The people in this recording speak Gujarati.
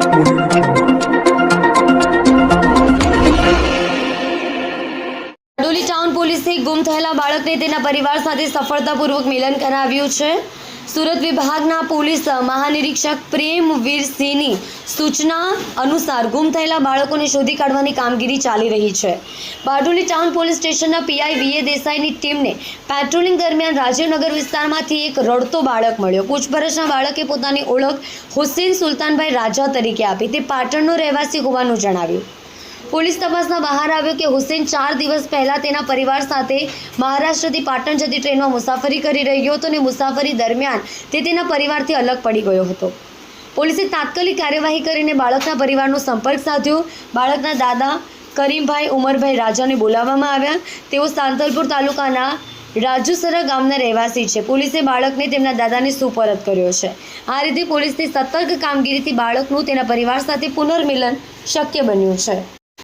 Twitter. બારડોલી ટાઉન પોલીસે ગુમ થયેલા બાળકને તેના પરિવાર સાથે સફળતાપૂર્વક મિલન કરાવ્યું છે. સુરત વિભાગના પોલીસ મહાનિરીક્ષક પ્રેમવીર સિંહની સૂચના અનુસાર ગુમ થયેલા બાળકોને શોધી કાઢવાની કામગીરી ચાલી રહી છે. બારડોલી ટાઉન પોલીસ સ્ટેશનના પીઆઈ વીએ દેસાઈની ટીમને પેટ્રોલિંગ દરમિયાન રાજીવનગર વિસ્તારમાંથી એક રડતો બાળક મળ્યો. પૂછપરછના બાળકે પોતાની ઓળખ હુસેન સુલતાનભાઈ રાજા તરીકે આપી. તે પાટણનો રહેવાસી હોવાનું જણાવ્યું. પોલીસ તપાસમાં બહાર આવ્યો કે હુસેન ચાર દિવસ પહેલા તેના પરિવાર સાથે મહારાષ્ટ્રથી પાટણ જતી ટ્રેનમાં મુસાફરી કરી રહ્યો હતો અને મુસાફરી દરમિયાન તે તેના પરિવારથી અલગ પડી ગયો હતો. પોલીસે તાત્કાલિક કાર્યવાહી કરીને બાળકના પરિવારનો સંપર્ક સાધ્યો. બાળકના દાદા કરીમભાઈ, ઉમરભાઈ રાજાને બોલાવવામાં આવ્યા. તેઓ સાંતલપુર તાલુકાના રાજુસરા ગામના રહેવાસી છે. પોલીસે બાળકને તેમના દાદાને સુપરત કર્યો છે. આ રીતે પોલીસની સતર્ક કામગીરીથી બાળકનું તેના પરિવાર સાથે પુનર્મિલન શક્ય બન્યું છે.